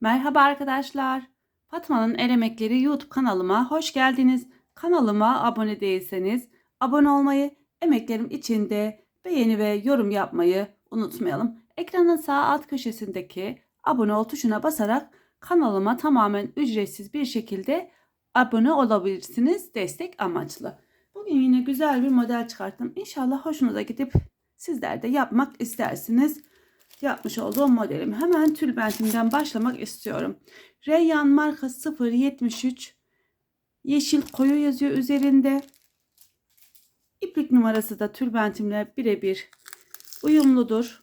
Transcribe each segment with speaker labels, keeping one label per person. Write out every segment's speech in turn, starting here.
Speaker 1: Merhaba arkadaşlar. Fatma'nın El Emekleri YouTube kanalıma hoş geldiniz. Kanalıma abone değilseniz abone olmayı, emeklerim içinde beğeni ve yorum yapmayı unutmayalım. Ekranın sağ alt köşesindeki abone ol tuşuna basarak kanalıma tamamen ücretsiz bir şekilde abone olabilirsiniz destek amaçlı. Bugün yine güzel bir model çıkarttım. İnşallah hoşunuza gidip sizler de yapmak istersiniz yapmış olduğum modelim. Hemen tülbentimden başlamak istiyorum. Reyyan marka 073 yeşil koyu yazıyor üzerinde. İplik numarası da tülbentimle birebir uyumludur.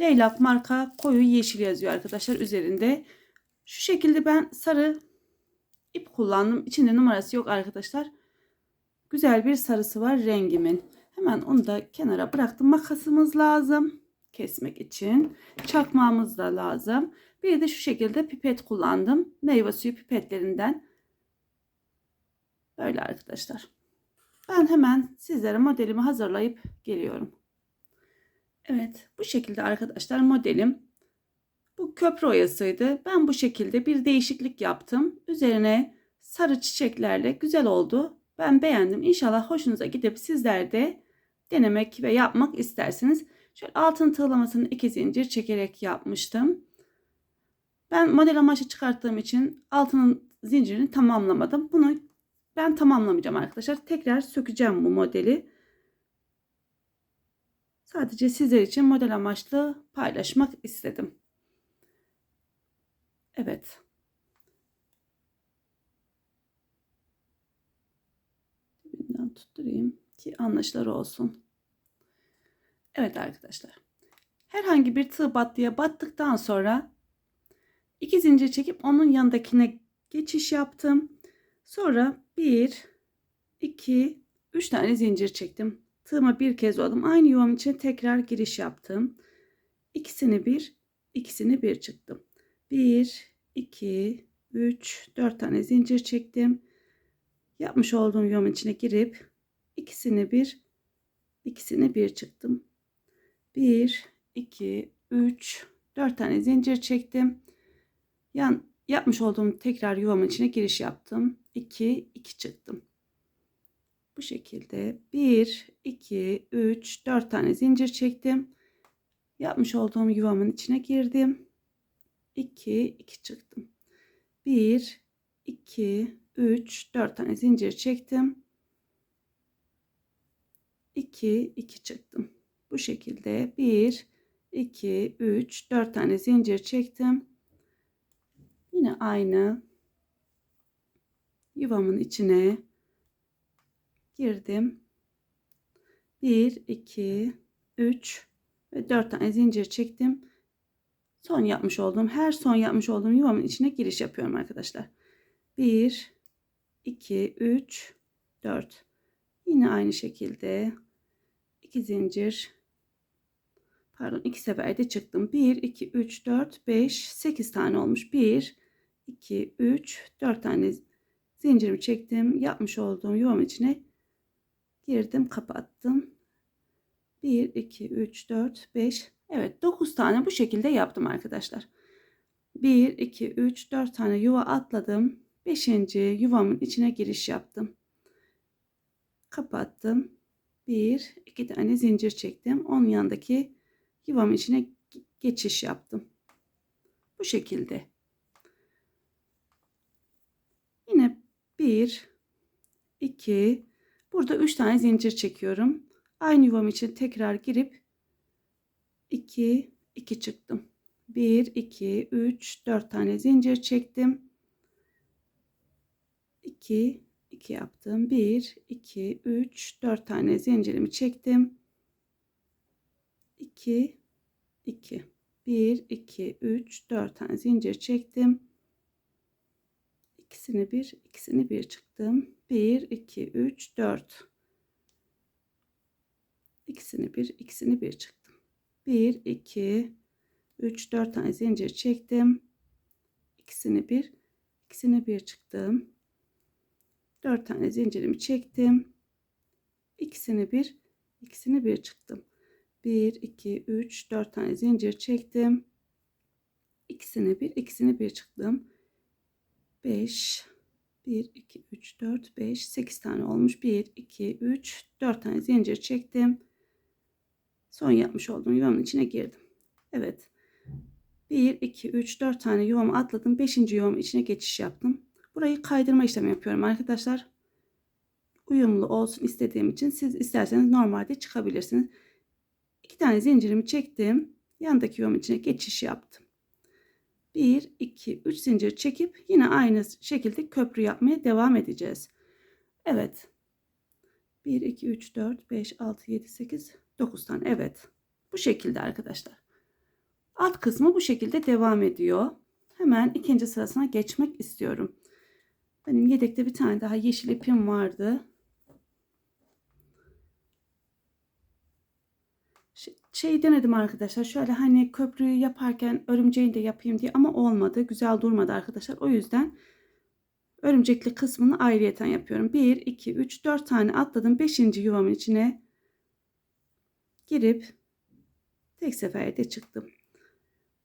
Speaker 1: Leylak marka koyu yeşil yazıyor arkadaşlar üzerinde. Şu şekilde ben sarı ip kullandım. İçinde numarası yok arkadaşlar. Güzel bir sarısı var rengimin. Hemen onu da kenara bıraktım. Makasımız lazım kesmek için. Çakmağımız da lazım. Bir de şu şekilde pipet kullandım. Meyve suyu pipetlerinden. Böyle arkadaşlar. Ben hemen sizlere modelimi hazırlayıp geliyorum. Evet bu şekilde arkadaşlar modelim. Bu köprü oyasıydı. Ben bu şekilde bir değişiklik yaptım. Üzerine sarı çiçeklerle güzel oldu. Ben beğendim. İnşallah hoşunuza gidip sizler de denemek ve yapmak istersiniz. Şöyle altın tığlamasını iki zincir çekerek yapmıştım. Ben model amaçlı çıkarttığım için altının zincirini tamamlamadım. Bunu ben tamamlamayacağım arkadaşlar. Tekrar sökeceğim bu modeli. Sadece sizler için model amaçlı paylaşmak istedim. Evet. Dibinden tutturayım ki anlaşılır olsun. Evet arkadaşlar. Herhangi bir tığ battıya battıktan sonra iki zincir çekip onun yanındakine geçiş yaptım. Sonra 1 2 3 tane zincir çektim. Tığıma bir kez oldum. Aynı yuvam için tekrar giriş yaptım. İkisini bir, ikisini bir çıktım. 1 2 3 4 tane zincir çektim. Yapmış olduğum yuvam içine girip ikisini bir, ikisini bir çıktım. 1 2 3 4 tane zincir çektim. Yan yapmış olduğum tekrar yuvamın içine giriş yaptım. 2 2 çıktım. Bu şekilde 1 2 3 4 tane zincir çektim. Yapmış olduğum yuvamın içine girdim. 2 2 çıktım. 1 2 3 4 tane zincir çektim. 2 2 çıktım. Bu şekilde 1, 2, 3, 4 tane zincir çektim. Yine aynı yuvamın içine girdim. 1, 2, 3 ve 4 tane zincir çektim. Son yapmış olduğum, her son yapmış olduğum yuvamın içine giriş yapıyorum arkadaşlar. 1, 2, 3, 4. Yine aynı şekilde 2 zincir pardon iki seferde çıktım. 1, 2, 3, 4, 5, 8 tane olmuş. 1, 2, 3, 4 tane zincirimi çektim. Yapmış olduğum yuvam içine girdim kapattım. 1, 2, 3, 4, 5. Evet 9 tane bu şekilde yaptım arkadaşlar. 1, 2, 3, 4 tane yuva atladım. 5. yuvamın içine giriş yaptım. Kapattım. 1, 2 tane zincir çektim. Onun yanındaki yuvam içine geçiş yaptım. Bu şekilde. Yine 1 2 burada 3 tane zincir çekiyorum. Aynı yuvam için tekrar girip 2 2 çıktım. 1 2 3 4 tane zincir çektim. 2 2 yaptım. 1 2 3 4 tane zincirimi çektim. 2 2 1 2 3 4 tane zincir çektim. İkisini bir ikisini bir çıktım. 1 2 3 4 ikisini bir ikisini bir çıktım. 1 2 3 4 tane zincir çektim. İkisini bir ikisini bir çıktım. 4 tane zincirimi çektim. İkisini bir ikisini bir çıktım 1 2 3 4 tane zincir çektim ikisini bir, ikisini bir çıktım. 5 1 2 3 4 5 8 tane olmuş. 1 2 3 4 tane zincir çektim. Son yapmış olduğum yuvamın içine girdim. Evet. 1 2 3 4 tane yuvamı atladım. 5. yuvamın içine geçiş yaptım. Burayı kaydırma işlemi yapıyorum arkadaşlar. Uyumlu olsun istediğim için siz isterseniz normalde çıkabilirsiniz. 2 tane zincirimi çektim. Yandaki yuvamın içine geçiş yaptım. 1, 2, 3 zincir çekip yine aynı şekilde köprü yapmaya devam edeceğiz. Evet. 1, 2, 3, 4, 5, 6, 7, 8, 9 tane. Evet. Bu şekilde arkadaşlar. Alt kısmı bu şekilde devam ediyor. Hemen ikinci sırasına geçmek istiyorum. Benim yedekte bir tane daha yeşil ipim vardı. Şey denedim arkadaşlar. Şöyle hani köprüyü yaparken örümceğini de yapayım diye ama olmadı. Güzel durmadı arkadaşlar. O yüzden örümcekli kısmını ayrıyeten yapıyorum. 1, 2, 3, 4 tane atladım. 5. yuvamın içine girip tek seferde çıktım.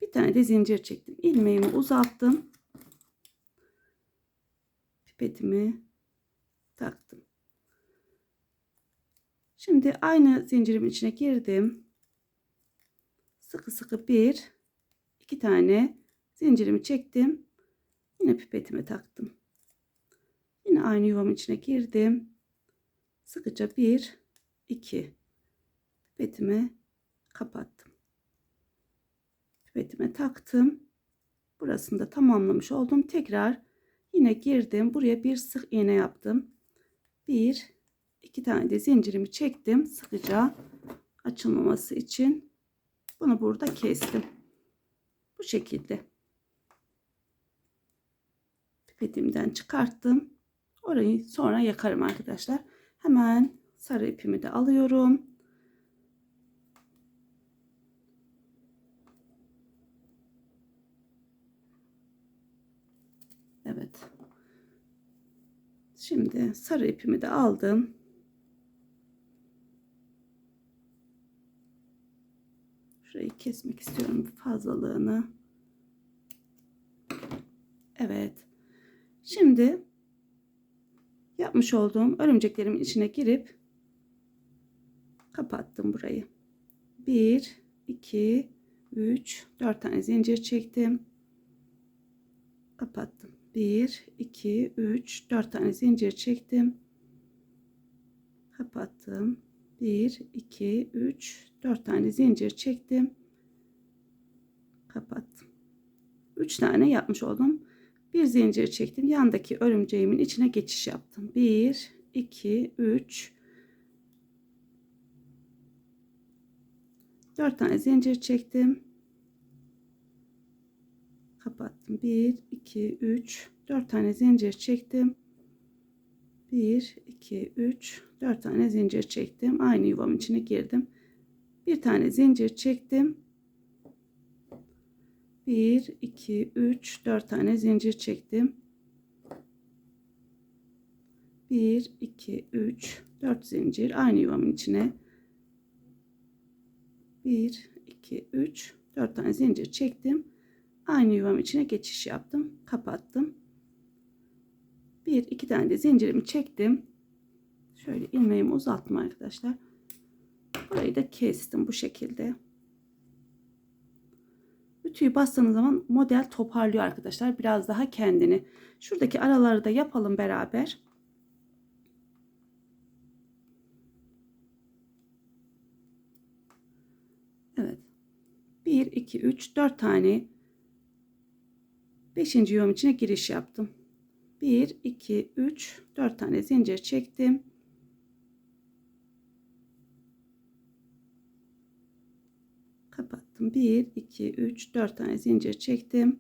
Speaker 1: Bir tane de zincir çektim. ilmeğimi uzattım. Pipetimi taktım. Şimdi aynı zincirimin içine girdim sıkı sıkı bir iki tane zincirimi çektim. Yine pipetime taktım. Yine aynı yuvamın içine girdim. Sıkıca bir iki pipetime kapattım. Pipetime taktım. Burasını da tamamlamış oldum. Tekrar yine girdim. Buraya bir sık iğne yaptım. Bir iki tane de zincirimi çektim. Sıkıca açılmaması için bunu burada kestim. Bu şekilde. Pipetimden çıkarttım. Orayı sonra yakarım arkadaşlar. Hemen sarı ipimi de alıyorum. Evet. Şimdi sarı ipimi de aldım. Şurayı kesmek istiyorum fazlalığını. Evet. Şimdi yapmış olduğum örümceklerimin içine girip kapattım burayı. 1 2 3 4 tane zincir çektim. Kapattım. 1 2 3 4 tane zincir çektim. Kapattım. 1 2 3 4 tane zincir çektim kapattım. 3 tane yapmış oldum. Bir zincir çektim. Yandaki örümceğimin içine geçiş yaptım. 1 2 3 4 tane zincir çektim. Kapattım. 1 2 3 4 tane zincir çektim. 1 2 3 4 tane zincir çektim. Aynı yuvamın içine girdim. Bir tane zincir çektim 1 2 3 4 tane zincir çektim. 1 2 3 4 zincir aynı yuvamın içine. 1 2 3 4 tane zincir çektim. Aynı yuvam içine geçiş yaptım kapattım. Bir iki tane de zincirimi çektim. Şöyle ilmeğimi uzattım arkadaşlar. Burayı da kestim bu şekilde ütüyü bastığınız zaman model toparlıyor arkadaşlar. Biraz daha kendini. Şuradaki araları da yapalım beraber. Evet. 1 2 3 4 tane 5. yuvam içine giriş yaptım. 1 2 3 4 tane zincir çektim kapattım 1 2 3 4 tane zincir çektim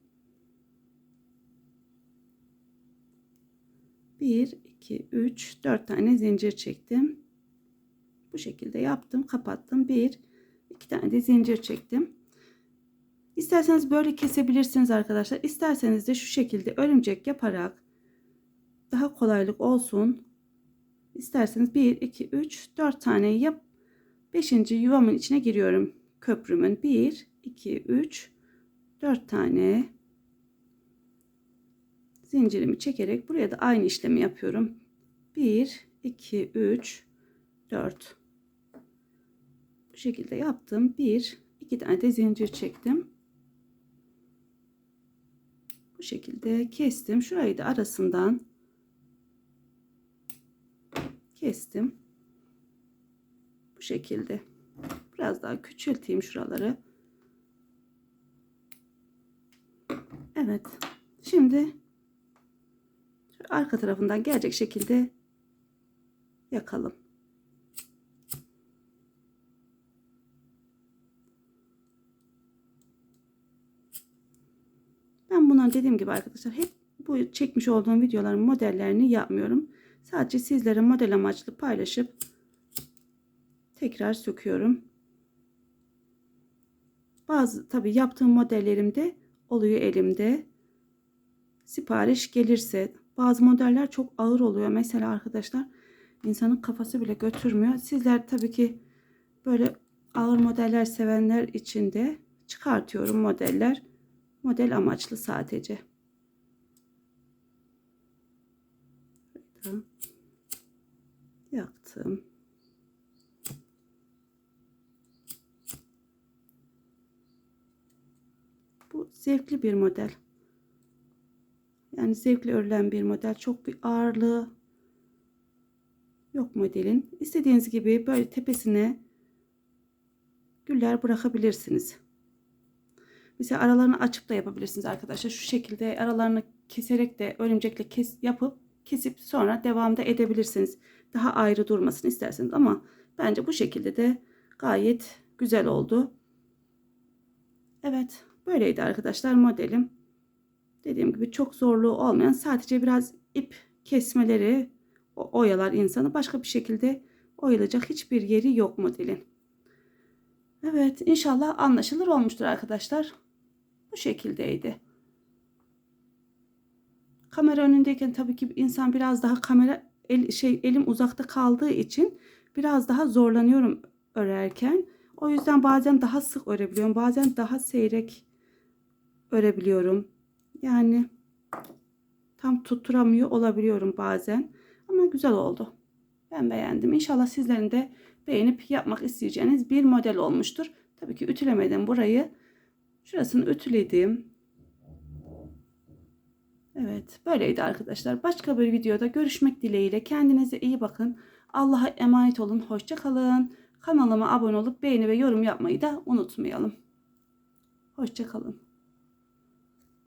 Speaker 1: 1 2 3 4 tane zincir çektim bu şekilde yaptım kapattım 1 2 tane de zincir çektim İsterseniz böyle kesebilirsiniz arkadaşlar. İsterseniz de şu şekilde örümcek yaparak daha kolaylık olsun. İsterseniz 1, 2, 3, 4 tane yap. 5. yuvamın içine giriyorum. Köprümün 1, 2, 3, 4 tane zincirimi çekerek buraya da aynı işlemi yapıyorum. 1 2 3 4 bu şekilde yaptım. 1 2 tane de zincir çektim. Bu şekilde kestim. Şurayı da arasından kestim. Bu şekilde. Biraz daha küçülteyim şuraları. Evet. Şimdi arka tarafından gelecek şekilde yakalım. Ben bundan dediğim gibi arkadaşlar hep bu çekmiş olduğum videoların modellerini yapmıyorum. Sadece sizlere model amaçlı paylaşıp tekrar söküyorum. Bazı tabi yaptığım modellerimde oluyor elimde. Sipariş gelirse bazı modeller çok ağır oluyor. Mesela arkadaşlar insanın kafası bile götürmüyor. Sizler tabii ki böyle ağır modeller sevenler için de çıkartıyorum modeller. Model amaçlı sadece. Yaktım. Bu zevkli bir model. Yani zevkli örülen bir model. Çok bir ağırlığı yok modelin. İstediğiniz gibi böyle tepesine güller bırakabilirsiniz. Mesela aralarını açıp da yapabilirsiniz arkadaşlar. Şu şekilde aralarını keserek de örümcekle kes yapıp kesip sonra devamda edebilirsiniz. Daha ayrı durmasını isterseniz ama bence bu şekilde de gayet güzel oldu. Evet böyleydi arkadaşlar modelim. Dediğim gibi çok zorluğu olmayan sadece biraz ip kesmeleri oyalar insanı. Başka bir şekilde oyalayacak hiçbir yeri yok modelin. Evet inşallah anlaşılır olmuştur arkadaşlar. Bu şekildeydi. Kamera önündeyken tabii ki insan biraz daha kamera el, şey elim uzakta kaldığı için biraz daha zorlanıyorum örerken. O yüzden bazen daha sık örebiliyorum. Bazen daha seyrek örebiliyorum. Yani tam tutturamıyor olabiliyorum bazen. Ama güzel oldu. Ben beğendim. İnşallah sizlerin de beğenip yapmak isteyeceğiniz bir model olmuştur. Tabii ki ütülemedim burayı. Şurasını ütüledim. Evet böyleydi arkadaşlar. Başka bir videoda görüşmek dileğiyle. Kendinize iyi bakın. Allah'a emanet olun. Hoşça kalın. Kanalıma abone olup beğeni ve yorum yapmayı da unutmayalım. Hoşça kalın.